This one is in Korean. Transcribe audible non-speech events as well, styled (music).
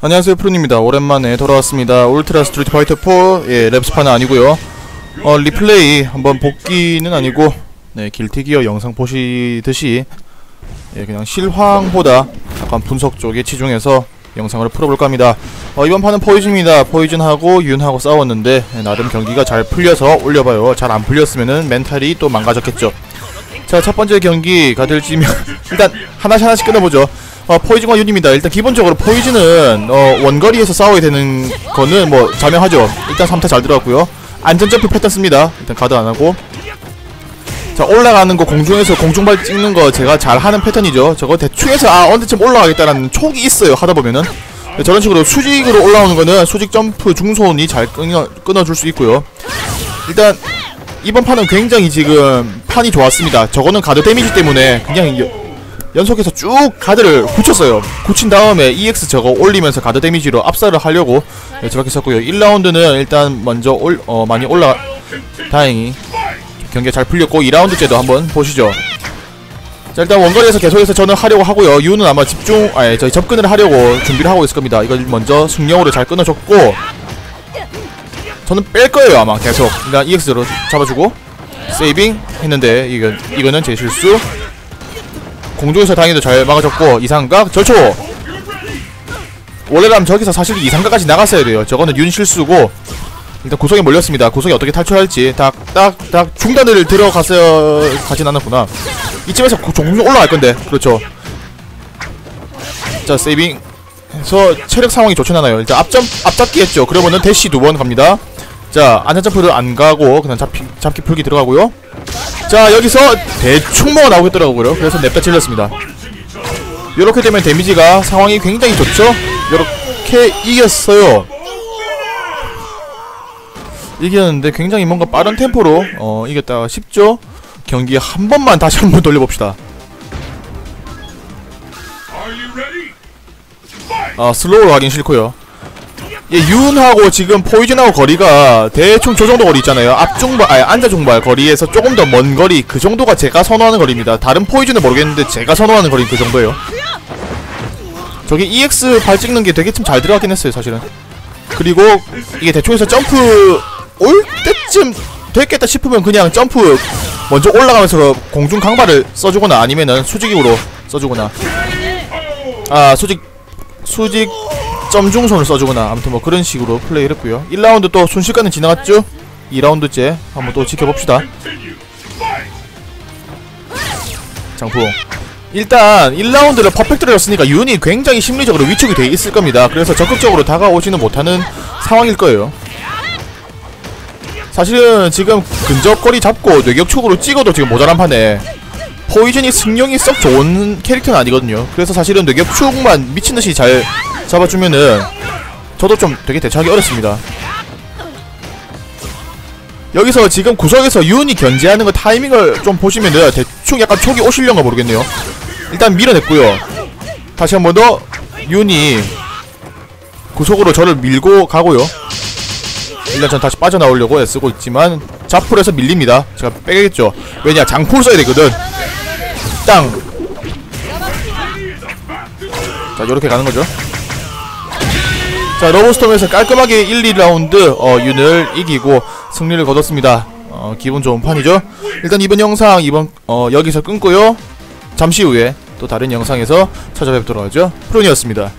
안녕하세요 프로입니다. 오랜만에 돌아왔습니다. 울트라 스트리트 파이터 4 예, 랩스파는 아니고요. 어 리플레이 한번 복귀는 아니고 네 길티기어 영상 보시듯이 예 그냥 실황보다 약간 분석 쪽에 치중해서 영상을 풀어볼까 합니다. 어 이번 판은 포이즌입니다. 포이즌하고 윤하고 싸웠는데 예, 나름 경기가 잘 풀려서 올려봐요. 잘 안 풀렸으면은 멘탈이 또 망가졌겠죠. 자 첫번째 경기 가들지면 (laughs) 일단 하나씩 하나씩 끊어보죠 어, 포이즌과 윤입니다. 일단 기본적으로 포이즌은 어, 원거리에서 싸워야 되는 거는 뭐 자명하죠. 일단 3타 잘 들어갔고요. 안전 점프 패턴 씁니다. 일단 가드 안 하고. 자 올라가는 거 공중에서 공중발 찍는 거 제가 잘 하는 패턴이죠. 저거 대충해서 아 언제쯤 올라가겠다라는 촉이 있어요. 하다 보면은 네, 저런 식으로 수직으로 올라오는 거는 수직 점프 중손이 잘 끊어 끊어줄 수 있고요. 일단 이번 판은 굉장히 지금 판이 좋았습니다. 저거는 가드 데미지 때문에 그냥 여- 연속해서 쭉 가드를 굳혔어요. 굳힌 다음에 EX 저거 올리면서 가드 데미지로 압살을 하려고 네, 저렇게 썼고요. 1라운드는 일단 먼저 올, 어, 많이 올라 다행히 경기가 잘 풀렸고 2라운드째도 한번 보시죠. 자 일단 원거리에서 계속해서 저는 하려고 하고요. 유는 아마 집중, 아니 저희 접근을 하려고 준비를 하고 있을 겁니다. 이걸 먼저 승용으로 잘 끊어줬고 저는 뺄 거예요 아마 계속. 그러니까 EX로 잡아주고 세이빙 했는데 이건 이거는 제 실수. 공중에서 다행히도 잘 막아줬고 이상각 절초! 원래라면 저기서 사실 이상각까지 나갔어야 돼요. 저거는 윤 실수고 일단 구석에 몰렸습니다. 구석에 어떻게 탈출할지. 딱딱딱 중단을 들어갔어야 가진 않았구나. 이쯤에서 구- 종종 올라갈 건데 그렇죠. 자 세이빙. 해서 체력 상황이 좋진 않아요. 일단 앞점 앞잡기 했죠. 그러면은 대시 두 번 갑니다 자 안전 점프를 안 가고 그냥 잡기 잡기 풀기 들어가고요. 자 여기서 대충 뭐가 나오겠더라고요. 그래서 냅다 찔렸습니다. 요렇게 되면 데미지가 상황이 굉장히 좋죠? 요렇게 이겼어요. 이겼는데 굉장히 뭔가 빠른 템포로 어 이겼다 싶죠? 경기 한 번만 다시 한 번 돌려봅시다. 아 슬로우로 하긴 싫고요 예, 윤하고 지금 포이즌하고 거리가 대충 저 정도 거리 있잖아요. 앞중발, 아니 안자중발 거리에서 조금 더 먼 거리 그 정도가 제가 선호하는 거리입니다. 다른 포이즌은 모르겠는데 제가 선호하는 거리 그 정도예요. 저기 EX 발 찍는 게 되게 좀잘 들어가긴 했어요, 사실은. 그리고 이게 대충해서 점프 올 때쯤 됐겠다 싶으면 그냥 점프 먼저 올라가면서 공중 강발을 써주거나 아니면은 수직으로 써주거나 아 수직 수직 점중손을 써주거나 아무튼 뭐 그런 식으로 플레이를 했고요. 1라운드 또 순식간에 지나갔죠? 2라운드째 한번 또 지켜봅시다. 장풍 일단 1라운드를 퍼펙트로 였으니까 윤이 굉장히 심리적으로 위축이 돼 있을 겁니다. 그래서 적극적으로 다가오지는 못하는 상황일 거예요. 사실은 지금 근접거리 잡고 뇌격축으로 찍어도 지금 모자란 판에 포이즌이 승용이 썩 좋은 캐릭터는 아니거든요. 그래서 사실은 뇌격축만 미친듯이 잘 잡아주면은 저도 좀 되게 대처하기 어렵습니다. 여기서 지금 구석에서 윤이 견제하는 거 타이밍을 좀 보시면은 대충 약간 촉이 오실려가 모르겠네요. 일단 밀어냈고요. 다시 한 번더 윤이 구석으로 저를 밀고 가고요. 일단 전 다시 빠져나오려고 애쓰고 있지만 자풀에서 밀립니다. 제가 빼겠죠. 왜냐 장풀 써야 되거든. 땅. 자, 요렇게 가는 거죠. 자, 러브스톰에서 깔끔하게 1, 2라운드, 어, 윤을 이기고 승리를 거뒀습니다. 어, 기분 좋은 판이죠. 일단 이번 영상, 이번, 어, 여기서 끊고요. 잠시 후에 또 다른 영상에서 찾아뵙도록 하죠. 프론이었습니다.